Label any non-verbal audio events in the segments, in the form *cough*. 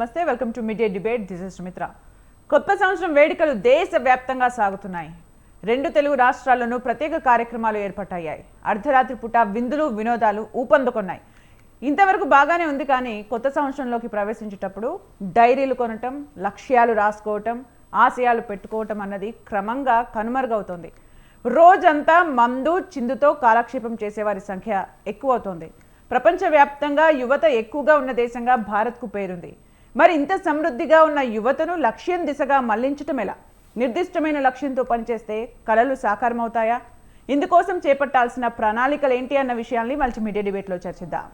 నమస్తే welcome to media debate this is Sumitra కొత్త సంవత్సరం వేడుకలు దేశవ్యాప్తంగా సాగుతున్నాయి. రెండు తెలుగు రాష్ట్రాల్లోనూ ప్రత్యేక కార్యక్రమాలు ఏర్పాటయ్యాయి. అర్ధరాత్రి పూట విందులు వినోదాలు ఊపందుకున్నాయి. ఇంతవరకు బాగానే ఉంది కానీ కొత్త సంవత్సరంలోకి ప్రవేశించేటప్పుడు డైరీలు కొనటం లక్ష్యాలు రాసుకోవటం ఆశయాలు పెట్టుకోవటం అన్నది క్రమంగా కనుమరుగవుతోంది. రోజంతా మందు చిందుతో కాలక్షేపం చేసేవారి సంఖ్య ఎక్కువ అవుతోంది ప్రపంచవ్యాప్తంగా యువత ఎక్కువగా ఉన్న దేశంగా భారత్కు పేరుంది. మరి ఇంత సమృద్ధిగా ఉన్న యువతను లక్ష్యం దిశగా మళ్ళించటం ఎలా? నిర్దిష్టమైన లక్ష్యంతో పనిచేస్తే కళలు సాకారమవుతాయా? ఇందుకోసం చేపట్టాల్సిన ప్రణాళికలు ఏంటి అన్న విషయాల్ని మల్టీమీడియా డిబేట్లో చర్చిద్దాం.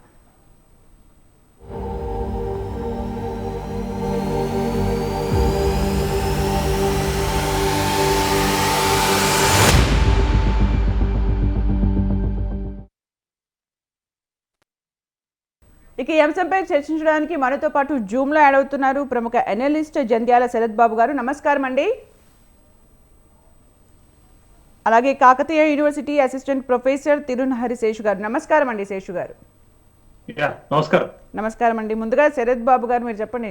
ఇక ఈ అంశంపై చర్చించడానికి మనతో పాటు జూమ్లో యాడ్ అవుతున్నారు ప్రముఖ ఎనలిస్ట్ జంధ్యాల శరత్ బాబు గారు. నమస్కారం అండి. అలాగే Kakatiya university assistant professor Tirunahari Seshu గారు. నమస్కారం అండి శేషు గారు. నమస్కారం. నమస్కారం అండి. ముందుగా శరత్ బాబు గారు మీరు చెప్పండి.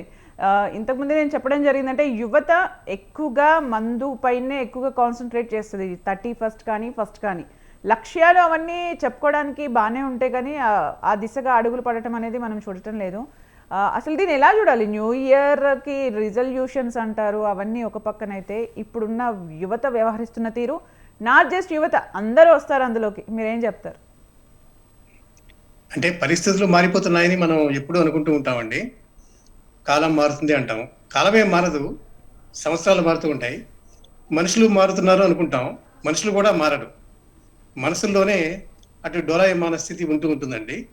ఇంతకుముందు నేను చెప్పడం జరిగిందంటే యువత ఎక్కువగా మందు పైనే ఎక్కువగా కాన్సన్ట్రేట్ చేస్తుంది. థర్టీ ఫస్ట్ కానీ ఫస్ట్ కానీ. లక్ష్యాలు అవన్నీ చెప్పుకోవడానికి బాగానే ఉంటాయి కానీ ఆ, దిశగా అడుగులు పడటం అనేది మనం చూడటం లేదు. అసలు దీన్ని ఎలా చూడాలి? న్యూ ఇయర్కి రిజల్యూషన్స్ అంటారు అవన్నీ ఒక పక్కనైతే ఇప్పుడున్న యువత వ్యవహరిస్తున్న తీరు నాట్ జస్ట్ యువత అందరూ వస్తారు అందులోకి. మీరేం చెప్తారు? అంటే పరిస్థితులు మారిపోతున్నాయని మనం ఎప్పుడూ అనుకుంటూ ఉంటామండి. కాలం మారుతుంది అంటాం కాలమే మారదు సంవత్సరాలు మారుతూ ఉంటాయి. మనుషులు మారుతున్నారు అనుకుంటాం. మనుషులు కూడా మారడు మనసుల్లోనే అటు డోలాయమాన స్థితి ఉంటూ ఉంటుందండి.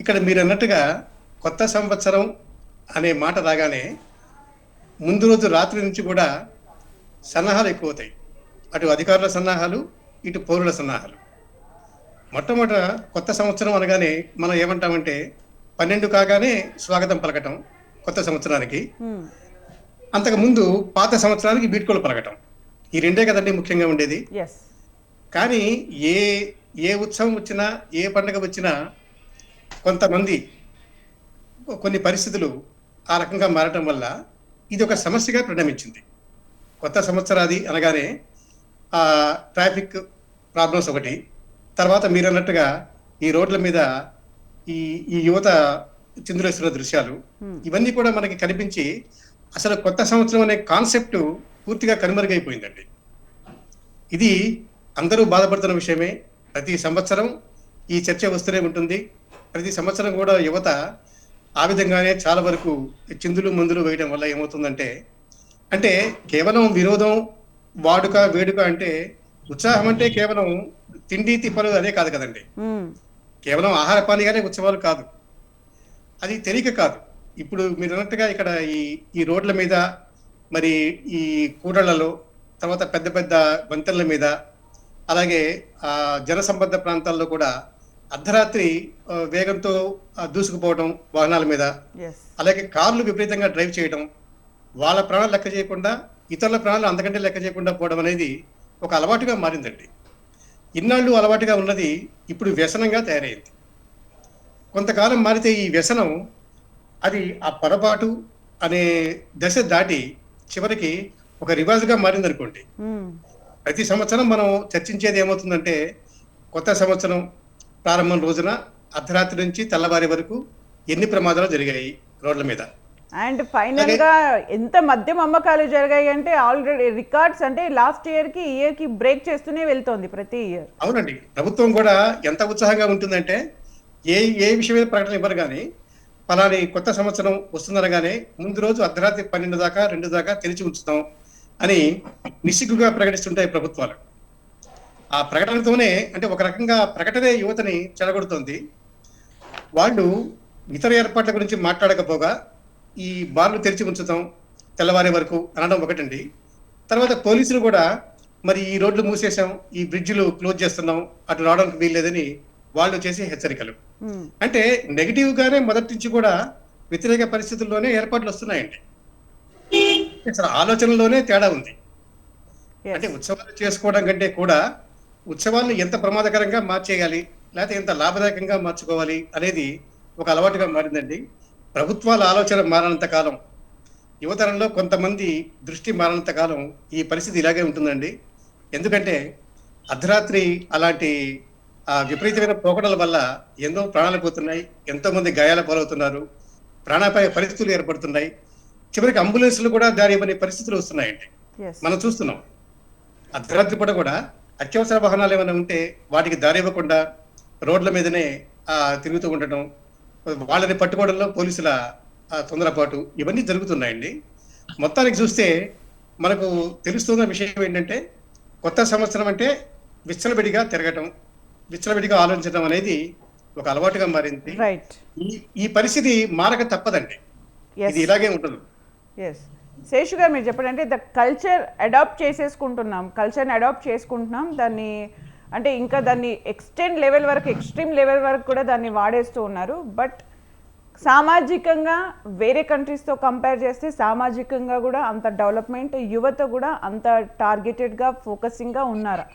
ఇక్కడ మీరు అన్నట్టుగా కొత్త సంవత్సరం అనే మాట రాగానే ముందు రోజు రాత్రి నుంచి కూడా సన్నాహాలు ఎక్కువ అవుతాయి అటు అధికారుల సన్నాహాలు ఇటు పౌరుల సన్నాహాలు. మొట్టమొదట కొత్త సంవత్సరం అనగానే మనం ఏమంటామంటే పన్నెండు కాగానే స్వాగతం పలకటం కొత్త సంవత్సరానికి. హ్మ్. అంతకు ముందు పాత సంవత్సరానికి బీడ్కోలు పలకటం. ఈ రెండే కదండి ముఖ్యంగా ఉండేది? కానీ ఏ ఏ ఉత్సవం వచ్చినా ఏ పండుగ వచ్చినా కొంతమంది కొన్ని పరిస్థితులు ఆ రకంగా మారటం వల్ల ఇది ఒక సమస్యగా పరిణమించింది. కొత్త సంవత్సరాది అనగానే ఆ ట్రాఫిక్ ప్రాబ్లమ్స్ ఒకటి. తర్వాత మీరు అన్నట్టుగా ఈ రోడ్ల మీద ఈ ఈ యువత చిందులేస్తున్న దృశ్యాలు. ఇవన్నీ కూడా మనకి కనిపించి అసలు కొత్త సంవత్సరం అనే కాన్సెప్ట్ పూర్తిగా కనుమరుగైపోయిందండి. ఇది అందరూ బాధపడుతున్న విషయమే. ప్రతి సంవత్సరం ఈ చర్చ వస్తూనే ఉంటుంది. ప్రతి సంవత్సరం కూడా యువత ఆ విధంగానే చాలా వరకు చిందులు మందులు వేయడం వల్ల ఏమవుతుందంటే అంటే కేవలం వినోదం వాడుక వేడుక అంటే ఉత్సాహం అంటే కేవలం తిండి తిప్పలు అదే కాదు కదండి. కేవలం ఆహార పానీయాలే ఉత్సవాలు కాదు. అది తెలియక కాదు. ఇప్పుడు మీరు అన్నట్టుగా ఇక్కడ ఈ ఈ రోడ్ల మీద మరి ఈ కూడళ్ళలో తర్వాత పెద్ద పెద్ద వంతెనల మీద అలాగే ఆ జనసంబద్ధ ప్రాంతాల్లో కూడా అర్ధరాత్రి వేగంతో దూసుకుపోవడం వాహనాల మీద. అలాగే కార్లు విపరీతంగా డ్రైవ్ చేయడం వాళ్ళ ప్రాణాలు లెక్క చేయకుండా ఇతరుల ప్రాణాలు అంతకంటే లెక్క చేయకుండా పోవడం అనేది ఒక అలవాటుగా మారిందండి. ఇన్నాళ్ళు అలవాటుగా ఉన్నది ఇప్పుడు వ్యసనంగా తయారైంది. కొంతకాలం మారితే ఈ వ్యసనం అది ఆ పొరపాటు అనే దశ దాటి చివరికి ఒక రివాజుగా మారిందనుకోండి. హ్మ్. ప్రతి సంవత్సరం మనం చర్చించేది ఏమవుతుందంటే కొత్త సంవత్సరం ప్రారంభం రోజున అర్ధరాత్రి నుంచి తెల్లవారి వరకు ఎన్ని ప్రమాదాలు జరిగాయి రోడ్ల మీద? అండ్ ఫైనల్గా ఎంత మద్యం అమ్మకాలు జరిగాయి అంటే ఆల్రెడీ రికార్డ్స్ అంటే లాస్ట్ ఇయర్కి ఇయర్కి బ్రేక్ చేస్తూనే వెళ్తోంది ప్రతి ఇయర్. అవునండి. ప్రభుత్వం కూడా ఎంత ఉత్సాహంగా ఉంటుందంటే ఏ ఏ విషయం మీద ప్రకటన ఇవ్వరు కానీ ఫలాని కొత్త సంవత్సరం వస్తుందనగానే ముందు రోజు అర్ధరాత్రి పన్నెండు దాకా రెండు దాకా తెరిచి ఉంచుతాం. అని నిస్సిగ్గుగా ప్రకటిస్తుంటాయి ప్రభుత్వాలు. ఆ ప్రకటనతోనే అంటే ఒక రకంగా ప్రకటనే యువతని చెడగొడుతోంది. వాళ్ళు ఇతర ఏర్పాట్ల గురించి మాట్లాడకపోగా ఈ బార్లు తెరిచి ఉంచుతాం తెల్లవారే వరకు అనడం ఒకటండి. తర్వాత పోలీసులు కూడా మరి ఈ రోడ్లు మూసేసాం ఈ బ్రిడ్జిలు క్లోజ్ చేస్తున్నాం అటు రావడానికి వీల్లేదని వాళ్ళు చేసే హెచ్చరికలు. అంటే నెగిటివ్ గానే మొదటి నుంచి కూడా వ్యతిరేక పరిస్థితుల్లోనే ఏర్పాట్లు వస్తున్నాయండి. అసలు ఆలోచనలోనే తేడా ఉంది. అంటే ఉత్సవాలు చేసుకోవడం కంటే కూడా ఉత్సవాలను ఎంత ప్రమాదకరంగా మార్చేయాలి లేకపోతే ఎంత లాభదాయకంగా మార్చుకోవాలి అనేది ఒక అలవాటుగా మారిందండి. ప్రభుత్వాల ఆలోచన మారినంత కాలం యువతరంలో కొంతమంది దృష్టి మారినంత కాలం ఈ పరిస్థితి ఇలాగే ఉంటుందండి. ఎందుకంటే అర్ధరాత్రి అలాంటి ఆ విపరీతమైన పోకడల వల్ల ఎన్నో ప్రాణాలు పోతున్నాయి ఎంతో మంది గాయాల పాలవుతున్నారు ప్రాణాపాయ పరిస్థితులు ఏర్పడుతున్నాయి. చివరికి అంబులెన్స్లు కూడా దారి ఇవ్వని పరిస్థితులు వస్తున్నాయండి. మనం చూస్తున్నాం. అర్ధరాత్రి పూట కూడా అత్యవసర వాహనాలు ఏమైనా ఉంటే వాటికి దారి ఇవ్వకుండా రోడ్ల మీదనే తిరుగుతూ ఉండటం వాళ్ళని పట్టుకోవడంలో పోలీసుల తొందరపాటు ఇవన్నీ జరుగుతున్నాయండి. మొత్తానికి చూస్తే మనకు తెలుస్తున్న విషయం ఏంటంటే కొత్త సంవత్సరం అంటే విచ్చలవిడిగా తిరగటం విచ్చలవిడిగా ఆలోచించడం అనేది ఒక అలవాటుగా మారింది. ఈ ఈ పరిస్థితి మారక తప్పదండి. ఇది ఇలాగే ఉంటుంది. ఎస్ శేషు గారు మీరు చెప్పండి అంటే ద కల్చర్ అడాప్ట్ చేసేసుకుంటున్నాం కల్చర్ని అడాప్ట్ చేసుకుంటున్నాం దాన్ని అంటే ఇంకా దాన్ని ఎక్స్టెండ్ లెవెల్ వరకు ఎక్స్ట్రీమ్ లెవెల్ వరకు కూడా దాన్ని వాడేస్తూ ఉన్నారు. బట్ సామాజికంగా వేరే కంట్రీస్తో కంపేర్ చేస్తే సామాజికంగా కూడా అంత డెవలప్మెంట్ యువత కూడా అంత టార్గెటెడ్గా ఫోకసింగ్గా ఉన్నారా?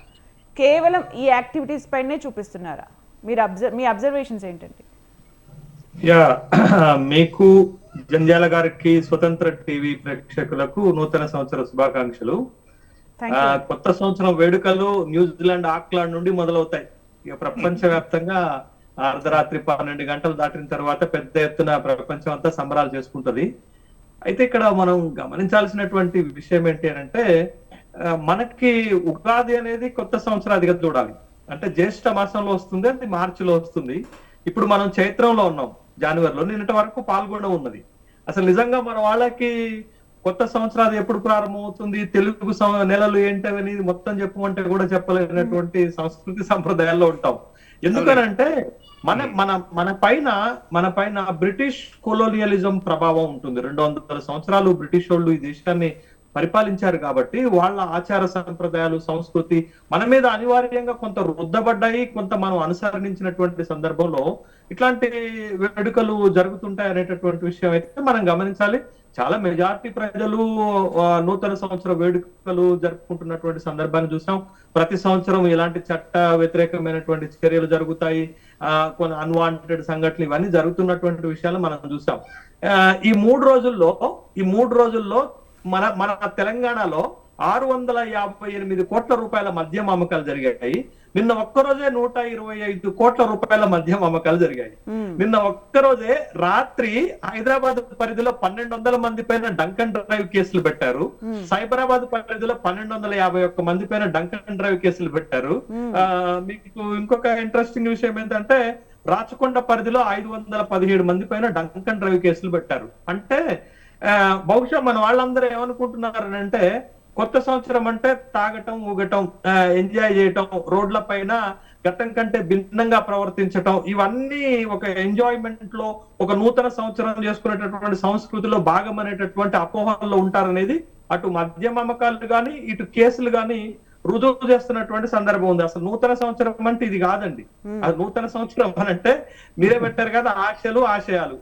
కేవలం ఈ యాక్టివిటీస్ పైనే చూపిస్తున్నారా? మీరు అబ్జర్వ్ మీ అబ్జర్వేషన్స్ ఏంటండి? యా *clears throat* మీకు జంజాల గారికి స్వతంత్ర టీవీ ప్రేక్షకులకు నూతన సంవత్సర శుభాకాంక్షలు. కొత్త సంవత్సరం వేడుకలు న్యూజిలాండ్ ఆక్లాండ్ నుండి మొదలవుతాయి. ఇక ప్రపంచ వ్యాప్తంగా అర్ధరాత్రి పన్నెండు గంటలు దాటిన తర్వాత పెద్ద ఎత్తున ప్రపంచం అంతా సంబరాలు చేసుకుంటది. అయితే ఇక్కడ మనం గమనించాల్సినటువంటి విషయం ఏంటి అంటే మనకి ఉగాది అనేది కొత్త సంవత్సరాదిగా చూడాలి. అంటే జ్యేష్ఠ మాసంలో వస్తుంది అది మార్చిలో వస్తుంది. ఇప్పుడు మనం చైత్రంలో ఉన్నాం. జనవరిలో నిన్నటి వరకు పాల్గొన ఉన్నది. అసలు నిజంగా మన వాళ్ళకి కొత్త సంవత్సరాది ఎప్పుడు ప్రారంభమవుతుంది? తెలుగు నెలలు ఏంటని మొత్తం చెప్పమంటే కూడా చెప్పలేనటువంటి సంస్కృతి సంప్రదాయాల్లో ఉంటాం. ఎందుకనంటే మన మన మన పైన మన పైన బ్రిటిష్ కొలోనియలిజం ప్రభావం ఉంటుంది. రెండు వందల సంవత్సరాలు బ్రిటిష్ వాళ్ళు ఈ దేశాన్ని పరిపాలించారు కాబట్టి వాళ్ళ ఆచార సంప్రదాయాలు సంస్కృతి మన మీద అనివార్యంగా కొంత రుద్దబడ్డాయి కొంత మనం అనుసరించినటువంటి సందర్భంలో ఇట్లాంటి వేడుకలు జరుగుతుంటాయి అనేటటువంటి విషయం అయితే మనం గమనించాలి. చాలా మెజార్టీ ప్రజలు నూతన సంవత్సర వేడుకలు జరుపుకుంటున్నటువంటి సందర్భాన్ని చూసాం. ప్రతి సంవత్సరం ఇలాంటి చట్ట వ్యతిరేకమైనటువంటి చర్యలు జరుగుతాయి. ఆ, కొన్ని అన్వాంటెడ్ సంఘటనలు ఇవన్నీ జరుగుతున్నటువంటి విషయాలు మనం చూసాం. ఆ, ఈ మూడు రోజుల్లో ఈ మూడు రోజుల్లో మన మన తెలంగాణలో ఆరు వందల యాభై ఎనిమిది కోట్ల రూపాయల మద్యం అమ్మకాలు జరిగాయి. నిన్న ఒక్కరోజే నూట ఇరవై ఐదు కోట్ల రూపాయల మద్యం అమ్మకాలు జరిగాయి. నిన్న ఒక్కరోజే రాత్రి హైదరాబాద్ పరిధిలో పన్నెండు వందల మంది పైన డంకన్ డ్రైవ్ కేసులు పెట్టారు. సైబరాబాద్ పరిధిలో పన్నెండు వందల యాభై ఒక్క మంది పైన డంకన్ డ్రైవ్ కేసులు పెట్టారు. ఆ, మీకు ఇంకొక ఇంట్రెస్టింగ్ విషయం ఏంటంటే రాచకొండ పరిధిలో ఐదు వందల పదిహేడు మంది పైన డంకన్ డ్రైవ్ కేసులు పెట్టారు. అంటే బహుశా మన వాళ్ళందరూ ఏమనుకుంటున్నారు అంటే కొత్త సంవత్సరం అంటే తాగటం ఊగటం ఎంజాయ్ చేయటం రోడ్ల పైన గతం కంటే భిన్నంగా ప్రవర్తించటం ఇవన్నీ ఒక ఎంజాయ్మెంట్లో ఒక నూతన సంవత్సరం చేసుకునేటటువంటి సంస్కృతిలో భాగం అనేటటువంటి అపోహల్లో ఉంటారనేది అటు మద్యం అమ్మకాలు కానీ ఇటు కేసులు కానీ రుజువు చేస్తున్నటువంటి సందర్భం ఉంది. అసలు నూతన సంవత్సరం అంటే ఇది కాదండి. అది నూతన సంవత్సరం అని అంటే మీరే పెట్టారు కదా ఆశలు ఆశయాలు.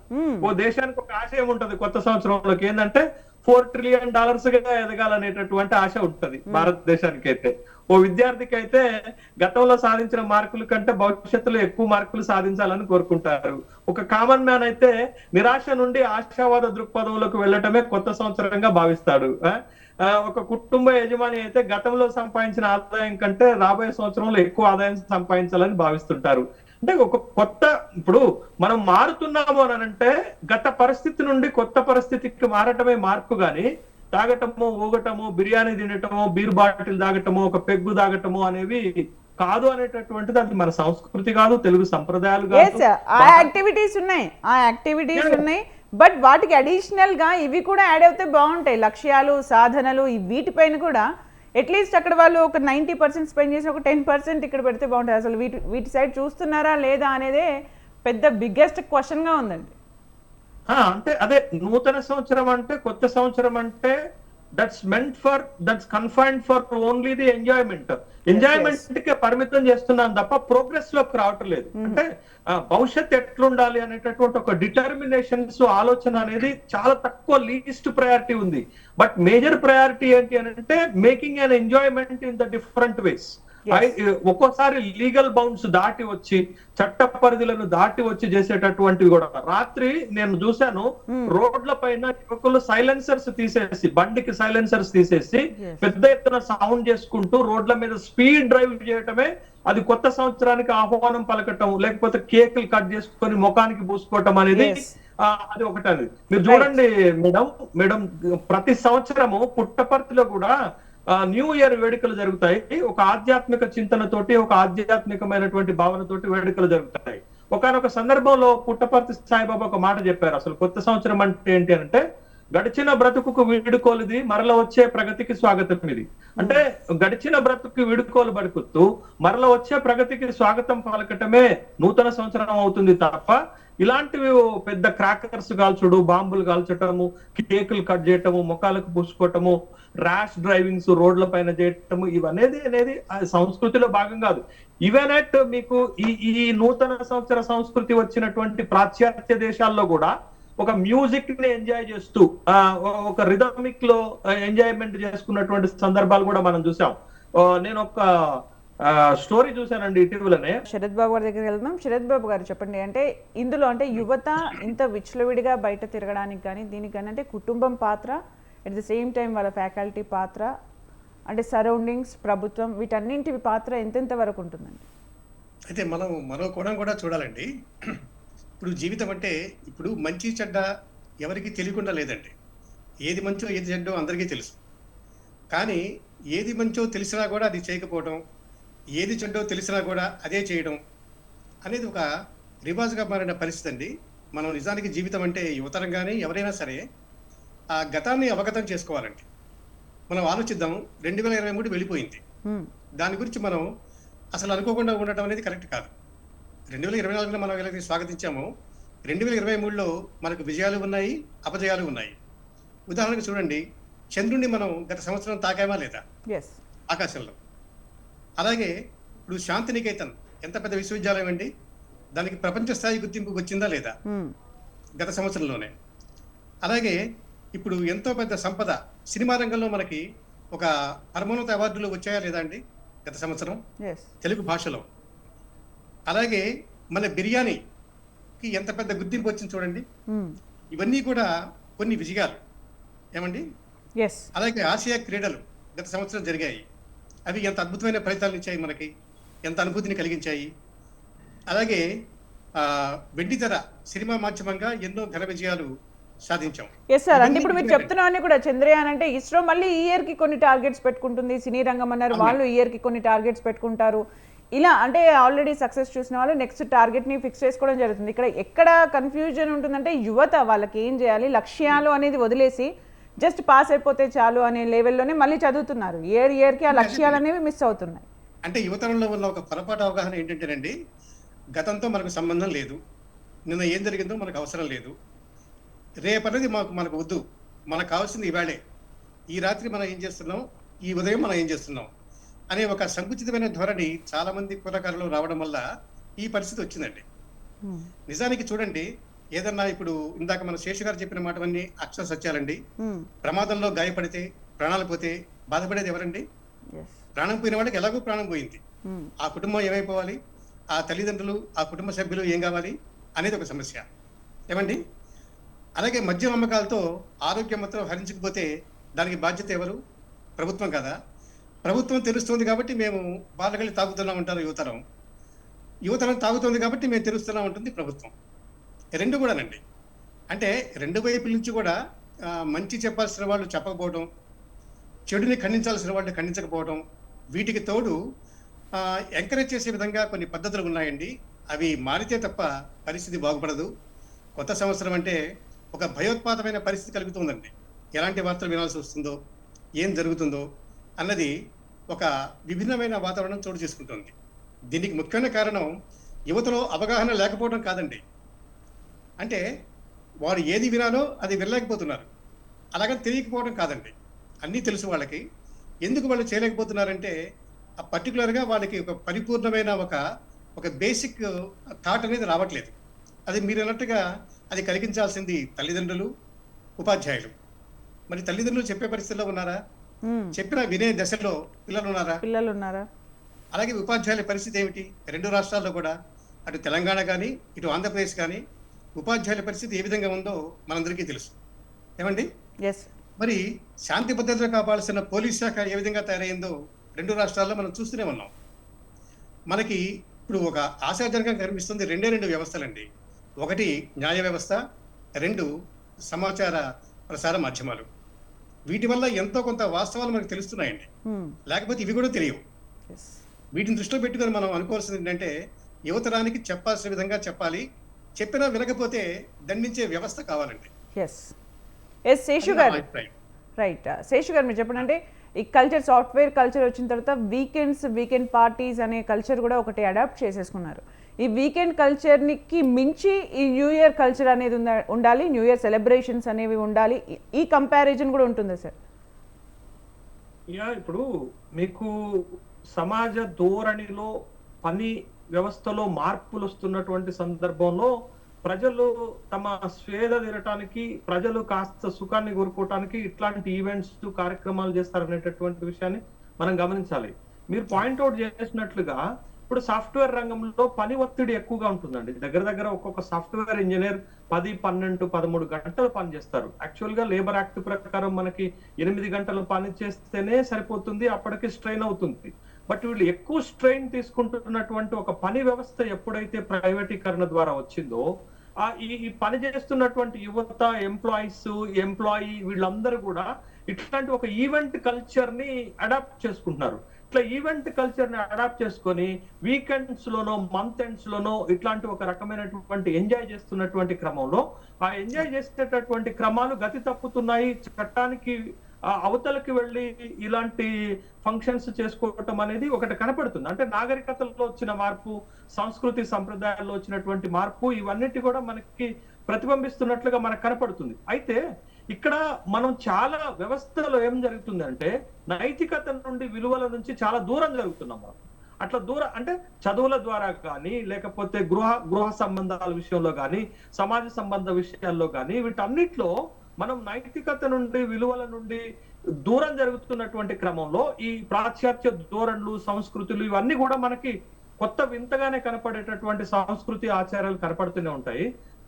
ఓ దేశానికి ఒక ఆశయం ఉంటది కొత్త సంవత్సరంలోకి. ఏంటంటే ఫోర్ ట్రిలియన్ డాలర్స్గా ఎదగాలనేటటువంటి ఆశ ఉంటది భారతదేశానికి అయితే ఓ విద్యార్థికి అయితే గతంలో సాధించిన మార్కుల కంటే భవిష్యత్తులో ఎక్కువ మార్కులు సాధించాలని కోరుకుంటారు. ఒక కామన్ మ్యాన్ అయితే నిరాశ నుండి ఆశావాద దృక్పథంలోకి వెళ్ళటమే కొత్త సంవత్సరంగా భావిస్తాడు. ఆ? ఒక కుటుంబ యజమాని అయితే గతంలో సంపాదించిన ఆదాయం కంటే రాబోయే సంవత్సరంలో ఎక్కువ ఆదాయం సంపాదించాలని భావిస్తుంటారు. అంటే ఒక కొత్త ఇప్పుడు మనం మారుతున్నాము అని అంటే గత పరిస్థితి నుండి కొత్త పరిస్థితికి మారటమే మార్పు కానీ తాగటము ఊగటము బిర్యానీ తినటము బీర్ బాటిల్ తాగటము ఒక పెగ్గు తాగటము అనేవి కాదు అనేటటువంటిది అది మన సంస్కృతి కాదు తెలుగు సంప్రదాయాలు కాదు. ఆ యాక్టివిటీస్ ఉన్నాయి. ఆ యాక్టివిటీస్. ఉన్నాయి. బట్ వాటికి అడిషనల్గా ఇవి కూడా యాడ్ అవుతే బాగుంటాయి. లక్ష్యాలు సాధనలు ఈ వీటిపైన కూడా అట్లీస్ట్ అక్కడ వాళ్ళు ఒక నైంటీ పర్సెంట్ స్పెండ్ చేసి ఒక టెన్ పర్సెంట్ ఇక్కడ పెడితే బాగుంటుంది అసలు వీటి వీటి సైడ్ చూస్తున్నారా లేదా అనేదే పెద్ద బిగ్గెస్ట్ క్వశ్చన్గా ఉందండి. అంటే అదే నూతన సంవత్సరం అంటే కొత్త సంవత్సరం అంటే that's meant for that's confined for only the enjoyment ఎంజాయ్మెంట్కి పరిమితం చేస్తున్నాను తప్ప ప్రోగ్రెస్లోకి రావటం లేదు. అంటే భవిష్యత్ ఎట్లుండాలి అనేటటువంటి ఒక డిటర్మినేషన్స్ ఆలోచన అనేది చాలా తక్కువ లీస్ట్ ప్రయారిటీ ఉంది. బట్ మేజర్ ప్రయారిటీ ఏంటి అని అంటే making an enjoyment in the different ways ఒక్కోసారి లీగల్ బౌండ్స్ దాటి వచ్చి చట్ట పరిధులను దాటి వచ్చి చేసేటటువంటివి కూడా. రాత్రి నేను చూశాను Hmm. రోడ్ల పైన యువకులు సైలెన్సర్స్ తీసేసి బండికి సైలెన్సర్స్ తీసేసి. పెద్ద ఎత్తున సౌండ్ చేసుకుంటూ రోడ్ల మీద స్పీడ్ డ్రైవ్ చేయటమే అది కొత్త సంవత్సరానికి ఆహ్వానం పలకటం లేకపోతే కేకులు కట్ చేసుకొని ముఖానికి పూసుకోవటం అనేది అది ఒకటి అది మీరు చూడండి మేడం మేడం ప్రతి సంవత్సరము పుట్టపర్తిలో కూడా న్యూ ఇయర్ వేడుకలు జరుగుతాయి. ఒక ఆధ్యాత్మిక చింతనతోటి ఒక ఆధ్యాత్మికమైనటువంటి భావనతోటి వేడుకలు జరుగుతాయి. ఒకనొక సందర్భంలో పుట్టపర్తి సాయిబాబా ఒక మాట చెప్పారు. అసలు కొత్త సంవత్సరం అంటే ఏంటి అంటే గడిచిన బ్రతుకుకు వీడుకోలుది మరల వచ్చే ప్రగతికి స్వాగతం ఇది. అంటే గడిచిన బ్రతుకు వీడుకోలు బడుకుతూ మరల వచ్చే ప్రగతికి స్వాగతం పలకటమే నూతన సంవత్సరం అవుతుంది తప్ప ఇలాంటివి పెద్ద క్రాకర్స్ కాల్చుడు బాంబులు కాల్చటము కేకులు కట్ చేయటము ముఖాలకు పూసుకోవటము ర్యాష్ డ్రైవింగ్స్ రోడ్ల పైన చేయటము ఇవనేది అనేది ఆ సంస్కృతిలో భాగం కాదు. ఈవెన్ మీకు ఈ ఈ నూతన సంవత్సర సంస్కృతి వచ్చినటువంటి పాశ్చాత్య దేశాల్లో కూడా ఒక మ్యూజిక్ని ఎంజాయ్ చేస్తూ ఒక రిథమిక్లో ఎంజాయ్మెంట్ చేసుకున్నటువంటి సందర్భాలు కూడా మనం చూసాం. నేను ఒక స్టోరీ చూశానండి ఇటీవలనే. శరత్ బాబు గారి దగ్గరికి వెళ్దాం. శరత్ బాబు గారు చెప్పండి అంటే ఇందులో అంటే యువత ఇంత విచ్చలవిడిగా బయట తిరగడానికి కానీ దీనికి కానీ అంటే కుటుంబం పాత్ర అట్ ది సేమ్ టైం వాళ్ళ ఫ్యాకల్టీ పాత్ర అంటే సరౌండింగ్స్ ప్రభుత్వం వీటన్నింటి పాత్ర ఎంతెంత వరకు ఉంటుందండి? అయితే మనం మరో కోణం కూడా చూడాలండి. ఇప్పుడు జీవితం అంటే ఇప్పుడు మంచి చెడ్డ ఎవరికి తెలియకుండా లేదండి. ఏది మంచో ఏది చెడ్డో అందరికీ తెలుసు. కానీ ఏది మంచో తెలిసినా కూడా అది చేయకపోవడం ఏది చెడ్డో తెలిసినా కూడా అదే చేయడం అనేది ఒక రివాజ్గా మారిన పరిస్థితి అండి. మనం నిజానికి జీవితం అంటే యువతరం కానీ ఎవరైనా సరే ఆ గతాన్ని అవగతం చేసుకోవాలండి. మనం ఆలోచిద్దాం రెండు వేల ఇరవై మూడు వెళ్ళిపోయింది. దాని గురించి మనం అసలు అనుకోకుండా ఉండటం అనేది కరెక్ట్ కాదు. రెండు వేల ఇరవై నాలుగులో మనం ఎలాగైతే స్వాగతించామో రెండు వేల ఇరవై మూడులో మనకు విజయాలు ఉన్నాయి అపజయాలు ఉన్నాయి. ఉదాహరణకు చూడండి చంద్రుడిని మనం గత సంవత్సరం తాకామా లేదా? ఆకాశంలో. అలాగే ఇప్పుడు శాంతినికేతన్ ఎంత పెద్ద విశ్వవిద్యాలయం అండి? దానికి ప్రపంచ స్థాయి గుర్తింపు వచ్చిందా లేదా? హ్మ్. గత సంవత్సరంలోనే. అలాగే ఇప్పుడు ఎంతో పెద్ద సంపద సినిమా రంగంలో మనకి ఒక పరమోన్నత అవార్డులు వచ్చాయా లేదా అండి? గత సంవత్సరం? తెలుగు భాషలో. అలాగే మన బిర్యానీకి ఎంత పెద్ద గుర్తింపు వచ్చింది చూడండి. ఇవన్నీ కూడా కొన్ని విజయాలు. ఏమండి? అలాగే ఆసియా క్రీడలు గత సంవత్సరం జరిగాయి. అవి ఎంత అద్భుతమైన ఫలితాలను ఇచ్చాయి మనకి ఎంత అనుభూతిని కలిగించాయి. అలాగే ఆ, వెండితెర సినిమా మాధ్యమంగా ఎన్నో ఘన విజయాలు సాధించాం. ఎస్ సార్ అంటే ఇప్పుడు మీరు ఇవన్నీ. చెప్తున్నవన్నీ కూడా చంద్రయాన్ అంటే ఇస్రో మళ్ళీ ఈ ఇయర్కి కొన్ని టార్గెట్స్ పెట్టుకుంటుంది. సినీ రంగం అన్నారు వాళ్ళు ఈ ఇయర్కి కొన్ని టార్గెట్స్ పెట్టుకుంటారు. ఇలా అంటే ఆల్రెడీ సక్సెస్ చూసిన వాళ్ళు నెక్స్ట్ టార్గెట్ని ఫిక్స్ చేసుకోవడం జరుగుతుంది. ఇక్కడ ఎక్కడ కన్ఫ్యూజన్ ఉంటుందంటే యువత వాళ్ళకి ఏం చేయాలి? లక్ష్యాలు అనేది వదిలేసి జస్ట్ పాస్ అయిపోతే చాలు అనే లెవెల్లోనే మళ్ళీ చదువుతున్నారు. ఇయర్ ఇయర్కి ఆ లక్ష్యాలు అనేవి మిస్ అవుతున్నాయి. అంటే యువతరంలో ఉన్న ఒక పొరపాటు అవగాహన ఏంటంటేనండి గతంతో మనకు సంబంధం లేదు. నిన్న ఏం జరిగిందో మనకు అవసరం లేదు. రేపనేది మాకు మనకు వద్దు. మనకు కావాల్సింది ఇవాళే. ఈ రాత్రి మనం ఏం చేస్తున్నాం? ఈ ఉదయం మనం ఏం చేస్తున్నాం? అనే ఒక సంకుచితమైన ధోరణి చాలా మంది కుర్రకారులు రావడం వల్ల ఈ పరిస్థితి వచ్చిందండి. నిజానికి చూడండి ఏదన్నా ఇప్పుడు ఇందాక మన శేషు గారు చెప్పిన మాటవన్నీ అక్షర సత్యాలండి. ప్రమాదంలో గాయపడితే ప్రాణాలు పోతే బాధపడేది ఎవరండి. ప్రాణం పోయిన వాళ్ళకి ఎలాగో ప్రాణం పోయింది. ఆ కుటుంబం ఏమైపోవాలి? ఆ తల్లిదండ్రులు ఆ కుటుంబ సభ్యులు ఏం కావాలి అనేది ఒక సమస్య. ఏమండి? అలాగే మద్యం అమ్మకాలతో ఆరోగ్యం మొత్తం హరించకపోతే దానికి బాధ్యత ఎవరు? ప్రభుత్వం కదా? ప్రభుత్వం తెలుస్తుంది కాబట్టి మేము బాలగలి తాగుతున్నాం ఉంటారు యువతరం. యువతరం తాగుతుంది కాబట్టి మేము తెలుస్తున్నాం ఉంటుంది ప్రభుత్వం. రెండు కూడానండి. అంటే రెండు వైపుల నుంచి కూడా మంచి చెప్పాల్సిన వాళ్ళు చెప్పకపోవడం చెడుని ఖండించాల్సిన వాళ్ళు ఖండించకపోవడం వీటికి తోడు ఎంకరేజ్ చేసే విధంగా కొన్ని పద్ధతులు ఉన్నాయండి. అవి మారితే తప్ప పరిస్థితి బాగుపడదు. కొత్త సంవత్సరం అంటే ఒక భయోత్పాతమైన పరిస్థితి కలుగుతుందండి. ఎలాంటి వార్తలు వినాల్సి వస్తుందో ఏం జరుగుతుందో అన్నది ఒక విభిన్నమైన వాతావరణం చోటు చేసుకుంటుంది. దీనికి ముఖ్యమైన కారణం యువతలో అవగాహన లేకపోవడం కాదండి. అంటే వారు ఏది వినాలో అది వినలేకపోతున్నారు. అలాగని తెలియకపోవడం కాదండి. అన్నీ తెలుసు వాళ్ళకి. ఎందుకు వాళ్ళు చేయలేకపోతున్నారంటే ఆ పర్టికులర్గా వాళ్ళకి ఒక పరిపూర్ణమైన ఒక ఒక బేసిక్ థాట్ అనేది రావట్లేదు. అది మీరు అన్నట్టుగా అది కలిగించాల్సింది తల్లిదండ్రులు ఉపాధ్యాయులు. మరి తల్లిదండ్రులు చెప్పే పరిస్థితిలో ఉన్నారా? చెప్పిన వినే దశలో పిల్లలు ఉన్నారా పిల్లలు ఉన్నారా అలాగే ఉపాధ్యాయుల పరిస్థితి ఏమిటి? రెండు రాష్ట్రాల్లో కూడా అటు తెలంగాణ కానీ ఇటు ఆంధ్రప్రదేశ్ కానీ ఉపాధ్యాయుల పరిస్థితి ఏ విధంగా ఉందో మనందరికీ తెలుసు. ఏమండి? మరి శాంతి భద్రతలు కాపాల్సిన పోలీస్ శాఖ ఏ విధంగా తయారైందో రెండు రాష్ట్రాల్లో మనం చూస్తూనే ఉన్నాం. మనకి ఇప్పుడు ఒక ఆశాజనకంగా కనిపిస్తుంది రెండే రెండు వ్యవస్థలండి. ఒకటి న్యాయ వ్యవస్థ రెండు సమాచార ప్రసార మాధ్యమాలు. వీటి వల్ల ఎంతో కొంత వాస్తవాలు మనకు తెలుస్తున్నాయండి. లేకపోతే ఇవి కూడా తెలియవు. వీటిని దృష్టిలో పెట్టుకొని మనం అనుకోవాల్సింది ఏంటంటే యువతరానికి చెప్పాల్సిన విధంగా చెప్పాలి. చెప్పినా వినకపోతే దండించే వ్యవస్థ కావాలండి. ఎస్ ఎస్ శేషు గారు. రైట్ శేషు గారు మీరు చెప్పండి అంటే ఈ కల్చర్ సాఫ్ట్వేర్ కల్చర్ వచ్చిన తర్వాత వీకెండ్స్ వీకెండ్ పార్టీస్ అనే కల్చర్ కూడా ఒకటి అడాప్ట్ చేసేసుకున్నారు. ఈ వీకెండ్ కల్చర్కి మించి ఈ న్యూ ఇయర్ కల్చర్ అనేది ఉండాలి. న్యూ ఇయర్ సెలబ్రేషన్స్ అనేవి ఉండాలి. ఈ- ఈ కంపారిజన్ కూడా ఉంటుందా సార్. యా ఇప్పుడు మీకు సమాజ ధోరణిలో పని వ్యవస్థలో మార్పులు వస్తున్నటువంటి సందర్భంలో ప్రజలు తమ స్వేద తీరటానికి ప్రజలు కాస్త సుఖాన్ని కోరుకోవటానికి ఇట్లాంటి ఈవెంట్స్ కార్యక్రమాలు చేస్తారనేటటువంటి విషయాన్ని మనం గమనించాలి. మీరు పాయింట్అవుట్ చేసినట్లుగా ఇప్పుడు సాఫ్ట్వేర్ రంగంలో పని ఒత్తిడి ఎక్కువగా ఉంటుందండి. దగ్గర దగ్గర ఒక్కొక్క సాఫ్ట్వేర్ ఇంజనీర్ పది పన్నెండు పదమూడు గంటలు పని చేస్తారు. యాక్చువల్గా లేబర్ యాక్ట్ ప్రకారం మనకి ఎనిమిది గంటలు పని చేస్తేనే సరిపోతుంది అప్పటికి స్ట్రెయిన్ అవుతుంది. బట్ వీళ్ళు ఎక్కువ స్ట్రెయిన్ తీసుకుంటున్నటువంటి ఒక పని వ్యవస్థ ఎప్పుడైతే ప్రైవేటీకరణ ద్వారా వచ్చిందో ఆ ఈ ఈ పని చేస్తున్నటువంటి యువత ఎంప్లాయీస్ ఎంప్లాయీ వీళ్ళందరూ కూడా ఇట్లాంటి ఒక ఈవెంట్ కల్చర్ని అడాప్ట్ చేసుకుంటున్నారు. ఇట్లా ఈవెంట్ కల్చర్ని అడాప్ట్ చేసుకొని వీకెండ్స్ లోనో మంత్ ఎండ్స్ లోనో ఇట్లాంటి ఒక రకమైనటువంటి ఎంజాయ్ చేస్తున్నటువంటి క్రమంలో ఆ ఎంజాయ్ చేసేటటువంటి క్రమాలు గతి తప్పుతున్నాయి. చట్టానికి అవతలకి వెళ్ళి ఇలాంటి ఫంక్షన్స్ చేసుకోవటం అనేది ఒకటి కనపడుతుంది. అంటే నాగరికతలో వచ్చిన మార్పు సంస్కృతి సంప్రదాయాల్లో వచ్చినటువంటి మార్పు ఇవన్నిటి కూడా మనకి ప్రతిబింబిస్తున్నట్లుగా మనకు కనపడుతుంది. అయితే ఇక్కడ మనం చాలా వ్యవస్థలో ఏం జరుగుతుందంటే నైతికత నుండి విలువల నుంచి చాలా దూరం జరుగుతున్నాం మనం. అట్లా దూరం అంటే చదువుల ద్వారా కానీ లేకపోతే గృహ గృహ సంబంధాల విషయంలో కానీ సమాజ సంబంధ విషయాల్లో కానీ వీటన్నిటిలో మనం నైతికత నుండి విలువల నుండి దూరం జరుగుతున్నటువంటి క్రమంలో ఈ ప్రాశ్చాత్య ధోరణులు సంస్కృతులు ఇవన్నీ కూడా మనకి కొత్త వింతగానే కనపడేటటువంటి సంస్కృతి ఆచారాలు కనపడుతూనే ఉంటాయి.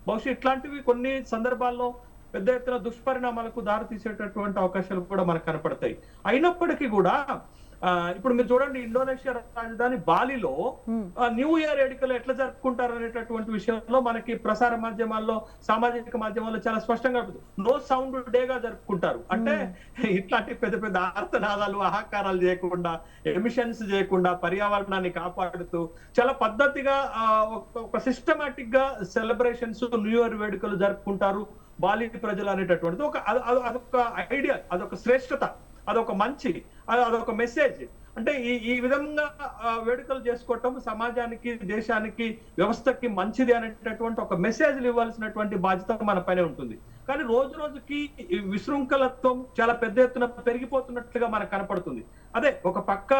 బహుశా ఇట్లాంటివి కొన్ని సందర్భాల్లో పెద్ద ఎత్తున దుష్పరిణామాలకు దారి తీసేటటువంటి అవకాశాలు కూడా మనకు కనపడతాయి. అయినప్పటికీ కూడా ఇప్పుడు మీరు చూడండి ఇండోనేషియా రాజధాని బాలిలో న్యూ ఇయర్ వేడుకలు ఎట్లా జరుపుకుంటారు అనేటటువంటి విషయంలో మనకి ప్రసార మాధ్యమాల్లో సామాజిక మాధ్యమాల్లో చాలా స్పష్టంగా నో సౌండ్ డేగా జరుపుకుంటారు. అంటే ఇట్లాంటి పెద్ద పెద్ద ఆర్తనాదాలు ఆహాకారాలు చేయకుండా ఎమిషన్స్ చేయకుండా పర్యావరణాన్ని కాపాడుతూ చాలా పద్ధతిగా ఒక- సిస్టమాటిక్గా సెలబ్రేషన్స్ న్యూ ఇయర్ వేడుకలు జరుపుకుంటారు బాలి ప్రజలు అనేటటువంటిది. ఒక అది- అది- అదొక ఐడియా అదొక శ్రేష్టత. అదొక మంచి అదొక మెసేజ్ అంటే ఈ ఈ విధంగా వేడుకలు చేసుకోవటం సమాజానికి దేశానికి వ్యవస్థకి మంచిది అనేటటువంటి ఒక మెసేజ్లు ఇవ్వాల్సినటువంటి బాధ్యత మన పైన ఉంటుంది. కానీ రోజు రోజుకి విశృంఖలత్వం చాలా పెద్ద ఎత్తున పెరిగిపోతున్నట్లుగా మనకు కనపడుతుంది. అదే ఒక పక్క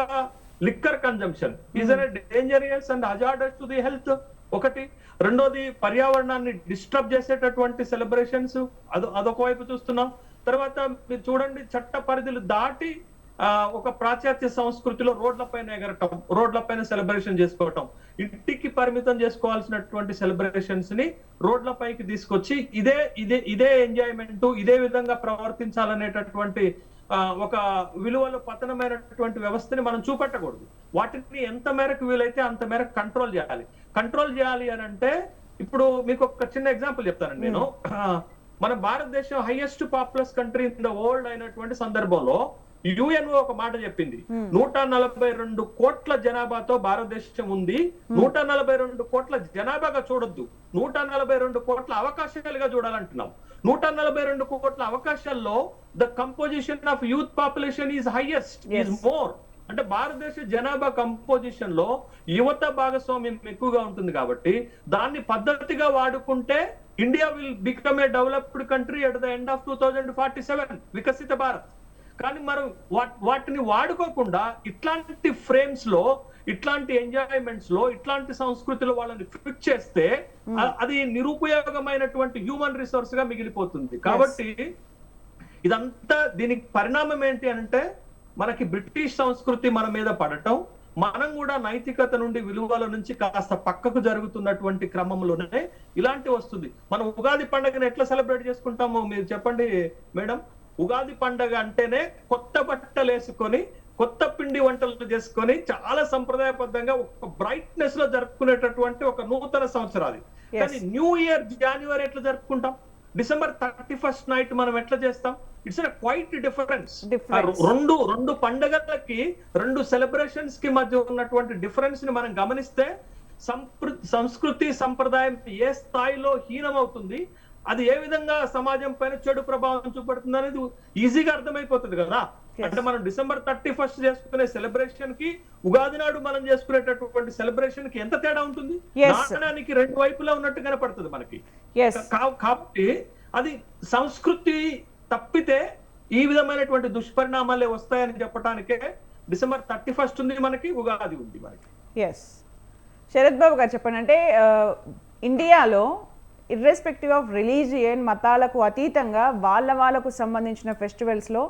liquor consumption is an dangerous and hazardous to the health ఒకటి. రెండోది పర్యావరణాన్ని డిస్టర్బ్ చేసేటటువంటి సెలబ్రేషన్స్ అదో అదొక వైపు చూస్తున్నాం. తర్వాత మీరు చూడండి చట్ట పరిధులు దాటి ఆ, ఒక పాశ్చాత్య సంస్కృతిలో రోడ్లపైన ఎగరటం రోడ్లపైన సెలబ్రేషన్ చేసుకోవటం. ఇంటికి పరిమితం చేసుకోవాల్సినటువంటి సెలబ్రేషన్స్ని రోడ్లపైకి తీసుకొచ్చి ఇదే ఇదే ఇదే ఎంజాయ్మెంట్ ఇదే విధంగా ప్రవర్తించాలనేటటువంటి ఆ, ఒక విలువలు పతనమైనటువంటి వ్యవస్థని మనం చూపెట్టకూడదు. వాటిని ఎంత మేరకు వీలైతే అంత మేరకు కంట్రోల్ చేయాలి. కంట్రోల్ చేయాలి అని అంటే ఇప్పుడు మీకు ఒక చిన్న ఎగ్జాంపుల్ చెప్తానండి నేను. మన భారతదేశం highest populous country in the world అయినటువంటి సందర్భంలో యుఎన్ఓ ఒక మాట చెప్పింది. నూట నలభై రెండు కోట్ల జనాభాతో భారతదేశం ఉంది. నూట నలభై రెండు కోట్ల జనాభాగా చూడొద్దు. నూట నలభై రెండు కోట్ల అవకాశాలుగా చూడాలంటున్నాం. నూట నలభై రెండు కోట్ల అవకాశాల్లో the composition of youth population is highest is. More అంటే భారతదేశ జనాభా కంపోజిషన్లో యువత భాగస్వామ్యం ఎక్కువగా ఉంటుంది కాబట్టి దాన్ని పద్ధతిగా వాడుకుంటే India will become a developed country at the end of two thousand forty seven వికసిత భారత్. కానీ మనం వాటిని వాడుకోకుండా ఇట్లాంటి ఫ్రేమ్స్లో ఇట్లాంటి ఎంజాయ్మెంట్స్లో ఇట్లాంటి సంస్కృతిలో వాళ్ళని ఫిట్ చేస్తే అ- అది నిరుపయోగమైనటువంటి హ్యూమన్ రిసోర్స్గా మిగిలిపోతుంది. కాబట్టి ఇదంతా దీనికి పరిణామం ఏంటి అంటే మనకి బ్రిటిష్ సంస్కృతి మన మీద పడటం మనం కూడా నైతికత నుండి విలువల నుంచి కాస్త పక్కకు జరుగుతున్నటువంటి క్రమంలోనే ఇలాంటి వస్తుంది. మనం ఉగాది పండుగను ఎట్లా సెలబ్రేట్ చేసుకుంటామో మీరు చెప్పండి మేడం. ఉగాది పండగ అంటేనే కొత్త బట్టలు వేసుకొని కొత్త పిండి వంటలు చేసుకొని చాలా సంప్రదాయబద్ధంగా ఒక బ్రైట్నెస్లో జరుపుకునేటటువంటి ఒక నూతన సంవత్సరం అది Yes. కానీ న్యూ ఇయర్ జనవరి ఎట్లా జరుపుకుంటాం? డిసెంబర్ థర్టీ ఫస్ట్ నైట్ మనం ఎట్లా చేస్తాం ఇట్స్ క్వైట్ డిఫరెన్స్. రెండు రెండు పండగలకి రెండు సెలబ్రేషన్స్కి మధ్య ఉన్నటువంటి డిఫరెన్స్ని మనం గమనిస్తే సంప్ర- సంస్కృతి సంప్రదాయం ఏ స్థాయిలో హీనమవుతుంది అది ఏ విధంగా సమాజం పైన చెడు ప్రభావం చూపడుతుంది అనేది ఈజీగా అర్థమైపోతుంది కదా. అంటే మనం డిసెంబర్ థర్టీ ఫస్ట్ చేసుకునే సెలబ్రేషన్కి ఉగాది నాడు మనం చేసుకునేటటువంటి సెలబ్రేషన్కి ఎంత తేడా ఉంటుంది. నాణానికి రెండు వైపులా ఉన్నట్టు కనపడుతుంది మనకి. కాబట్టి అది సంస్కృతి తప్పితే ఈ విధమైనటువంటి దుష్పరిణామాలే వస్తాయని చెప్పడానికే డిసెంబర్ థర్టీ ఫస్ట్ ఉంది మనకి ఉగాది ఉంది మనకి. ఎస్ శరత్ బాబు గారు చెప్పండి అంటే ఆ, ఇండియాలో ఇర్రెస్పెక్టివ్ ఆఫ్ రిలీజియన్ మతాలకు అతీతంగా వాళ్ళ వాళ్ళకు సంబంధించిన ఫెస్టివల్స్లో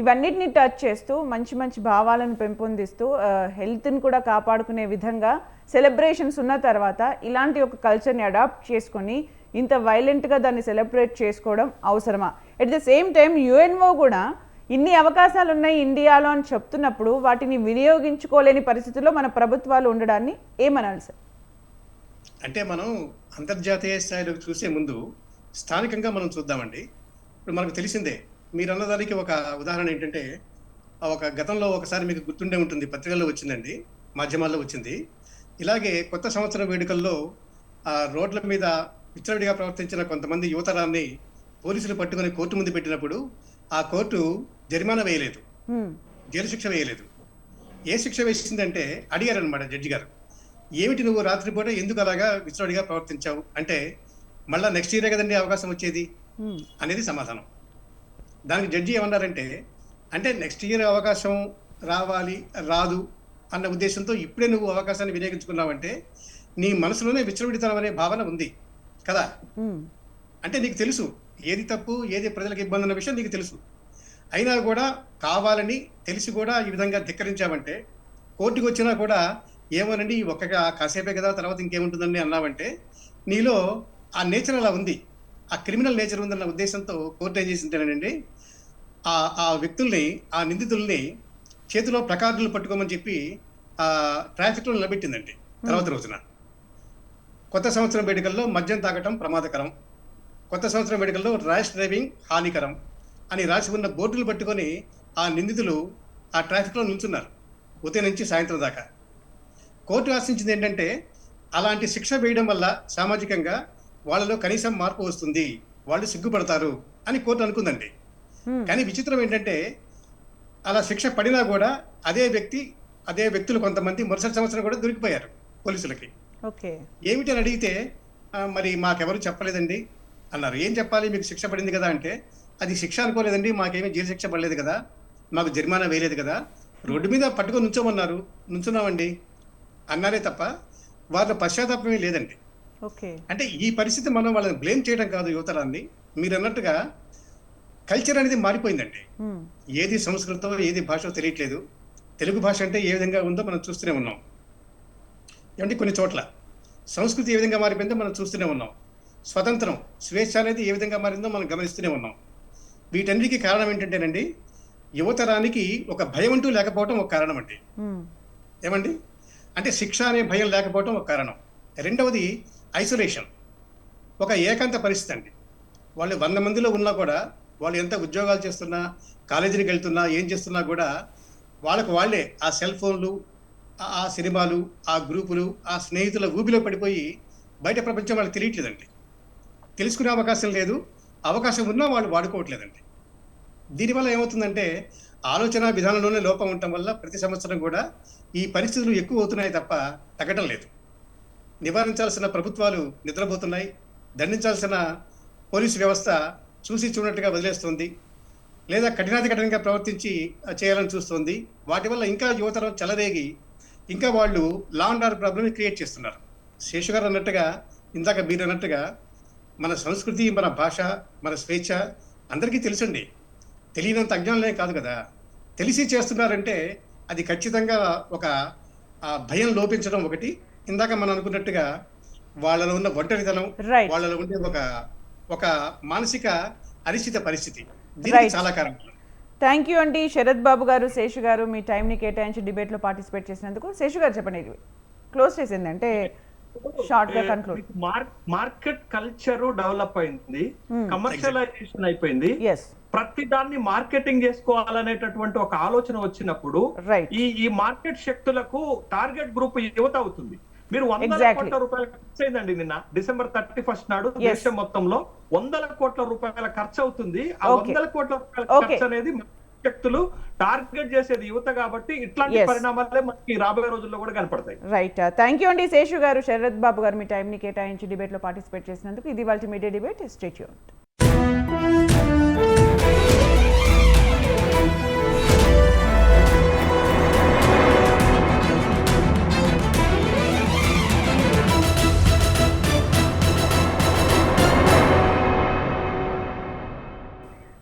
ఇవన్నిటిని టచ్ చేస్తూ మంచి మంచి భావాలను పెంపొందిస్తూ హెల్త్ని కూడా కాపాడుకునే విధంగా సెలబ్రేషన్స్ ఉన్న తర్వాత ఇలాంటి ఒక కల్చర్ని అడాప్ట్ చేసుకొని ఇంత వైలెంట్గా దాన్ని సెలబ్రేట్ చేసుకోవడం అవసరమా? At the same time UNO కూడా ఇన్ని అవకాశాలు ఉన్నాయి ఇండియాలో అని చెప్తున్నప్పుడు వాటిని వినియోగించుకోలేని పరిస్థితుల్లో మన ప్రభుత్వాలు ఉండడాన్ని ఏమనాలి సార్? అంటే మనం అంతర్జాతీయ స్థాయిలో చూసే ముందు స్థానికంగా మనం చూద్దామండి. ఇప్పుడు మనకు తెలిసిందే మీరు అన్నదానికి ఒక ఉదాహరణ ఏంటంటే ఆ ఒక గతంలో ఒకసారి మీకు గుర్తుండే ఉంటుంది పత్రికల్లో వచ్చిందండి మాధ్యమాల్లో వచ్చింది. ఇలాగే కొత్త సంవత్సర వేడుకల్లో ఆ రోడ్ల మీద విచ్చలవిడిగా ప్రవర్తించిన కొంతమంది యువతరాన్ని పోలీసులు పట్టుకొని కోర్టు ముందు పెట్టినప్పుడు ఆ కోర్టు జరిమానా వేయలేదు. జైలు శిక్ష వేయలేదు. ఏ శిక్ష వేసిందంటే అడిగారనమాట జడ్జి గారు. ఏమిటి నువ్వు రాత్రిపూట ఎందుకు అలాగా విచ్చలవిడిగా ప్రవర్తించావు? అంటే మళ్ళా నెక్స్ట్ ఇయరే కదండి అవకాశం వచ్చేది. అనేది సమాధానం. దానికి జడ్జి ఏమన్నారంటే అంటే నెక్స్ట్ ఇయర్ అవకాశం రావాలి రాదు అన్న ఉద్దేశంతో ఇప్పుడే నువ్వు అవకాశాన్ని వినియోగించుకున్నావంటే నీ మనసులోనే విచ్చలవిడితనం అనే భావన ఉంది కదా. అంటే నీకు తెలుసు ఏది తప్పు ఏది ప్రజలకు ఇబ్బంది అన్న విషయం నీకు తెలుసు. అయినా కూడా కావాలని తెలిసి కూడా ఈ విధంగా ధిక్కరించావంటే కోర్టుకు వచ్చినా కూడా ఏమోనండి ఒక్క కాసేపే కదా తర్వాత ఇంకేముంటుందండి అన్నావంటే నీలో ఆ నేచర్ అలా ఉంది. ఆ క్రిమినల్ నేచర్ ఉందన్న ఉద్దేశంతో కోర్టు ఏం చేసింటేనండి ఆ ఆ వ్యక్తుల్ని ఆ నిందితుల్ని చేతిలో ప్లకార్డులు పట్టుకోమని చెప్పి ఆ ట్రాఫిక్లో నిలబెట్టిందండి తర్వాత రోజున. కొత్త సంవత్సరం వేడుకల్లో మద్యం తాగటం ప్రమాదకరం. కొత్త సంవత్సరం వేడుకల్లో ర్యాష్ డ్రైవింగ్ హానికరం అని రాసి ఉన్న బోర్డులు పట్టుకొని ఆ నిందితులు ఆ ట్రాఫిక్లో నిల్చున్నారు ఉదయం నుంచి సాయంత్రం దాకా. కోర్టు ఆశించింది ఏంటంటే అలాంటి శిక్ష వేయడం వల్ల సామాజికంగా వాళ్ళలో కనీసం మార్పు వస్తుంది వాళ్ళు సిగ్గుపడతారు అని కోర్టు అనుకుందండి. కానీ విచిత్రం ఏంటంటే అలా శిక్ష పడినా కూడా అదే వ్యక్తి అదే వ్యక్తులు కొంతమంది మరుసటి సంవత్సరం కూడా దొరికిపోయారు పోలీసులకి. ఏమిటి అని అడిగితే "ఆ, మరి మాకెవరు చెప్పలేదండి? అన్నారు. ఏం చెప్పాలి? మీకు శిక్ష పడింది కదా అంటే అది శిక్ష అనుకోలేదండి మాకేమీ జైలు శిక్ష పడలేదు కదా మాకు జరిమానా వేయలేదు కదా రోడ్డు మీద పట్టుకొని నుంచోమన్నారు. నుంచున్నామండి. అన్నారే తప్ప వాళ్ళ పశ్చాత్తాపమే లేదండి. అంటే ఈ పరిస్థితి మనం వాళ్ళని బ్లేమ్ చేయడం కాదు యువతరాన్ని. మీరు అన్నట్టుగా కల్చర్ అనేది మారిపోయిందండి. ఏది సంస్కృతం ఏది భాష తెలియట్లేదు. తెలుగు భాష అంటే ఏ విధంగా ఉందో మనం చూస్తూనే ఉన్నాం. ఏమంటే కొన్ని చోట్ల. సంస్కృతి ఏ విధంగా మారిపోయిందో మనం చూస్తూనే ఉన్నాం. స్వతంత్రం స్వేచ్ఛ అనేది ఏ విధంగా మారిందో మనం గమనిస్తూనే ఉన్నాం. వీటన్నిటికీ కారణం ఏంటంటేనండి యువతరానికి ఒక భయం అంటూ లేకపోవడం ఒక కారణం అండి. ఏమండి? అంటే శిక్ష అనే భయం లేకపోవడం ఒక కారణం. రెండవది ఐసోలేషన్. ఒక ఏకాంత పరిస్థితి అండి. వాళ్ళు వంద మందిలో ఉన్నా కూడా వాళ్ళు ఎంత ఉద్యోగాలు చేస్తున్నా కాలేజీకి వెళ్తున్నా ఏం చేస్తున్నా కూడా వాళ్ళకు వాళ్ళే ఆ సెల్ ఫోన్లు ఆ- సినిమాలు ఆ గ్రూపులు ఆ స్నేహితుల ఊబిలో పడిపోయి బయట ప్రపంచం వాళ్ళకి తెలియట్లేదండి. తెలుసుకునే అవకాశం లేదు. అవకాశం ఉన్నా వాళ్ళు వాడుకోవట్లేదండి. దీనివల్ల ఏమవుతుందంటే ఆలోచన విధానంలోనే లోపం ఉండటం వల్ల ప్రతి సంవత్సరం కూడా ఈ పరిస్థితులు ఎక్కువ అవుతున్నాయి తప్ప తగ్గడం లేదు. నివారించాల్సిన ప్రభుత్వాలు నిద్రపోతున్నాయి. దండించాల్సిన పోలీసు వ్యవస్థ చూసి చూడనట్టుగా వదిలేస్తుంది. లేదా కఠినాతి కఠినంగా ప్రవర్తించి చేయాలని చూస్తుంది. వాటి వల్ల ఇంకా యువతరం చెలరేగి ఇంకా వాళ్ళు law and order problem create చేస్తున్నారు. శేషు గారు అన్నట్టుగా ఇందాక మీరు అన్నట్టుగా మన సంస్కృతి మన భాష మన స్వేచ్ఛ అందరికీ తెలుసండి. తెలియనంత అజ్ఞానమే కాదు కదా. తెలిసి చేస్తున్నారంటే అది ఖచ్చితంగా ఒక భయం లోపించడం ఒకటి ఇందాక మనం అనుకున్నట్టుగా వాళ్ళలో ఉన్న ఒంటరితనం. వాళ్ళలో ఉండే ఒక ఒక మానసిక అనిశ్చిత పరిస్థితి. దీనికి. చాలా కారణం. థ్యాంక్ యూ అండి శరత్ బాబు గారు శేషు గారు మీ టైంని కేటాయించి డిబేట్లో పార్టిసిపేట్ చేసినందుకు శేషు గారు చెప్పండి ఇది. క్లోజ్ చేసింది అంటే కన్క్లూడ్ మార్కెట్ కల్చర్ డెవలప్ అయింది. Hmm. కమర్షియలైజేషన్ అయిపోయింది. ఎస్ ప్రతి దాన్ని మార్కెటింగ్ చేసుకోవాలనేటటువంటి ఒక ఆలోచన వచ్చినప్పుడు రైట్ ఈ ఈ మార్కెట్ శక్తులకు టార్గెట్ గ్రూప్ యువత అవుతుంది. మీరు వందల Exactly. కోట్ల రూపాయల ఖర్చు అయిందండి నిన్న డిసెంబర్ థర్టీ ఫస్ట్ నాడు. దేశం మొత్తంలో వందల కోట్ల రూపాయల ఖర్చు అవుతుంది ఆ. వందల కోట్ల రూపాయల. ఖర్చు అనేది శక్తులు టార్గెట్ చేసేది యువత కాబట్టి ఇట్లాంటి. పరిణామాలే మనకి రాబోయే రోజుల్లో కూడా కనపడతాయి రైట్ థ్యాంక్ యూ అండి శేషు గారు శరత్ బాబు గారు మీ టైంని కేటాయించి డిబేట్లో పార్టిసిపేట్ చేసినందుకు ఇది వాళ్ళ మీడియా డిబేట్ స్టేట్యూన్